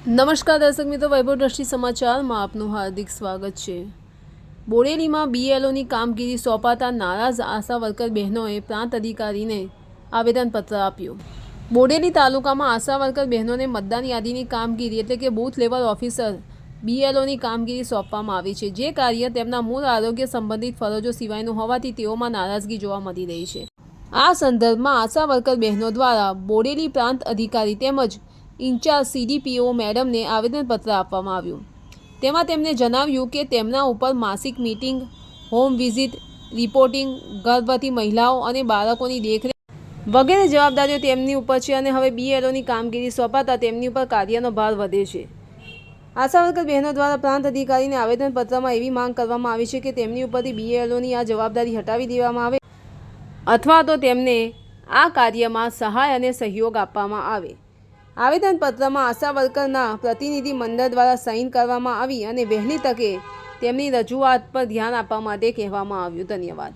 નમસ્કાર દર્શક મિત્રો, વૈભવ દ્રષ્ટિ સમાચારમાં આપનું હાર્દિક સ્વાગત છે. બોડેલીમાં બીએલઓની કામગીરી સોંપાતા નારાજ આશા વર્કર બહેનોએ પ્રાંત અધિકારીને આવેદનપત્ર આપ્યું. બોડેલી તાલુકામાં આશા વર્કર બહેનોને મતદાન યાદીની કામગીરી એટલે કે બૂથ લેવલ ઓફિસર બીએલઓની કામગીરી સોંપવામાં આવી છે. જે કાર્ય તેમના મૂળ આરોગ્ય સંબંધિત ફરજો સિવાયનું હોવાથી તેઓમાં નારાજગી જોવા મળી રહી છે. આ સંદર્ભમાં આશા વર્કર બહેનો દ્વારા બોડેલી પ્રાંત અધિકારી તેમજ ઇન્ચાર્જ સીડીપીઓ મેડમને આવેદનપત્ર આપવામાં આવ્યું. તેમાં તેમણે જણાવ્યું કે તેમના ઉપર માસિક મીટિંગ, હોમ વિઝિટ, રિપોર્ટિંગ, ગર્ભવતી મહિલાઓ અને બાળકોની દેખરેખ વગેરે જવાબદારીઓ તેમની ઉપર છે અને હવે બીએલઓની કામગીરી સોંપાતા તેમની ઉપર કાર્યનો ભાર વધે છે. આશા વર્કર બહેનો દ્વારા પ્રાંત અધિકારીને આવેદનપત્રમાં એવી માંગ કરવામાં આવી છે કે તેમની ઉપરથી બીએલઓની આ જવાબદારી હટાવી દેવામાં આવે અથવા તો તેમને આ કાર્યમાં સહાય અને સહયોગ આપવામાં આવે. આવેદનપત્રમાં આશા વર્કરના પ્રતિનિધિ મંડળ દ્વારા સાઇન કરવામાં આવી અને વહેલી તકે તેમની રજૂઆત પર ધ્યાન આપવા માટે કહેવામાં આવ્યું. ધન્યવાદ.